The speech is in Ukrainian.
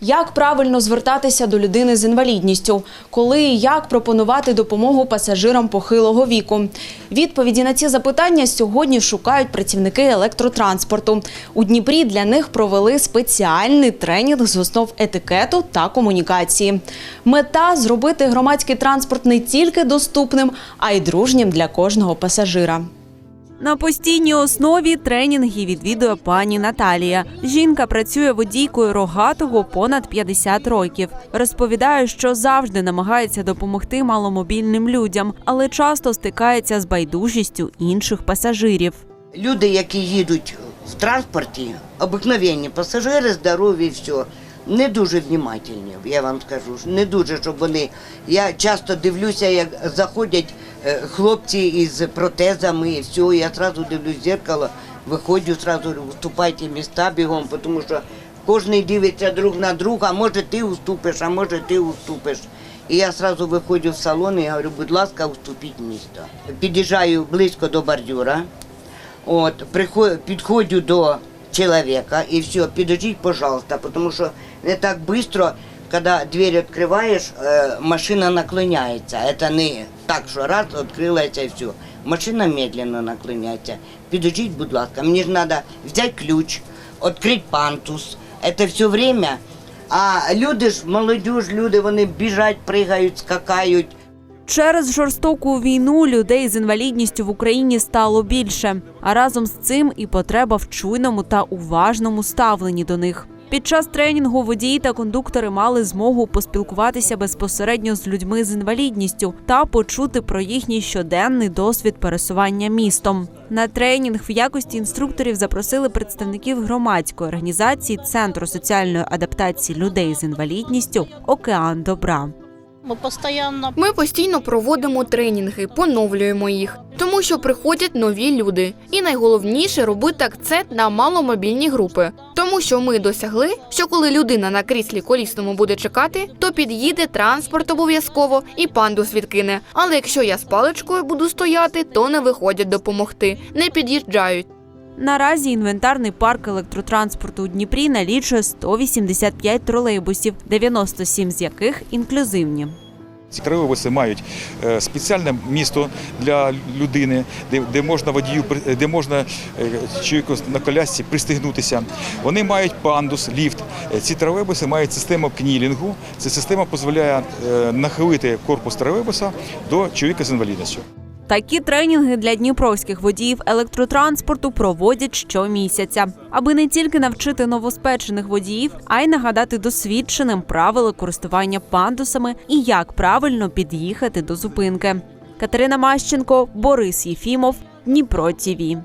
Як правильно звертатися до людини з інвалідністю, коли і як пропонувати допомогу пасажирам похилого віку? Відповіді на ці запитання сьогодні шукають працівники електротранспорту. У Дніпрі для них провели спеціальний тренінг з основ етикету та комунікації. Мета зробити громадський транспорт не тільки доступним, а й дружнім для кожного пасажира. На постійній основі тренінги відвідує пані Наталія. Жінка працює водійкою рогатого понад 50 років. Розповідає, що завжди намагається допомогти маломобільним людям, але часто стикається з байдужістю інших пасажирів. Люди, які їдуть в транспорті, обикновенні пасажири, здорові, все, не дуже внимательні, я вам скажу. Не дуже, щоб вони. Я часто дивлюся, як заходять хлопці із протезами і все. Я одразу дивлюсь в зеркало, виходжу, одразу говорю, уступайте міста бігом, тому що кожен дивиться друг на друга, може ти уступиш, а може ти уступиш. І я одразу виходжу в салон і говорю, будь ласка, уступіть місто. Під'їжджаю близько до бордюра. От, приход- підходжу до человека и все, подождите, пожалуйста, потому что не так быстро, когда дверь открываешь, э, машина наклоняется. Это не так, що раз відкрилася і все. Машина медленно наклоняється. Підождіть, будь ласка, мені ж треба взяти ключ, відкрити пантус. Це все время. А люди ж, молодіж, люди, вони біжать, пригають, скакають. Через жорстоку війну людей з інвалідністю в Україні стало більше, а разом з цим і потреба в чуйному та уважному ставленні до них. Під час тренінгу водії та кондуктори мали змогу поспілкуватися безпосередньо з людьми з інвалідністю та почути про їхній щоденний досвід пересування містом. На тренінг в якості інструкторів запросили представників громадської організації Центру соціальної адаптації людей з інвалідністю Океан Добра. Мы постоянно Ми постійно проводимо тренінги, поновлюємо їх, тому що приходять нові люди. І найголовніше робити акцент на маломобільні групи, тому що ми досягли, що коли людина на кріслі колісному буде чекати, то під'їде транспорт обов'язково і пандус відкине. Але якщо я з паличкою буду стояти, то не виходять допомогти, не під'їжджають. Наразі інвентарний парк електротранспорту у Дніпрі налічує 185 тролейбусів, 97 з яких інклюзивні. Ці тролейбуси мають е, спеціальне місто для людини, де, де можна водію, при- де можна е, чоловіку на колясці пристигнутися. Вони мають пандус, ліфт. Е, Ці тролейбуси мають систему кнілінгу. Ця система дозволяє е, нахилити корпус тролейбуса до чоловіка з інвалідністю. Такі тренінги для дніпровських водіїв електротранспорту проводять щомісяця, аби не тільки навчити новоспечених водіїв, а й нагадати досвідченим правила користування пандусами і як правильно під'їхати до зупинки. Катерина Мащенко, Борис Єфімов, Дніпро ТІВІ.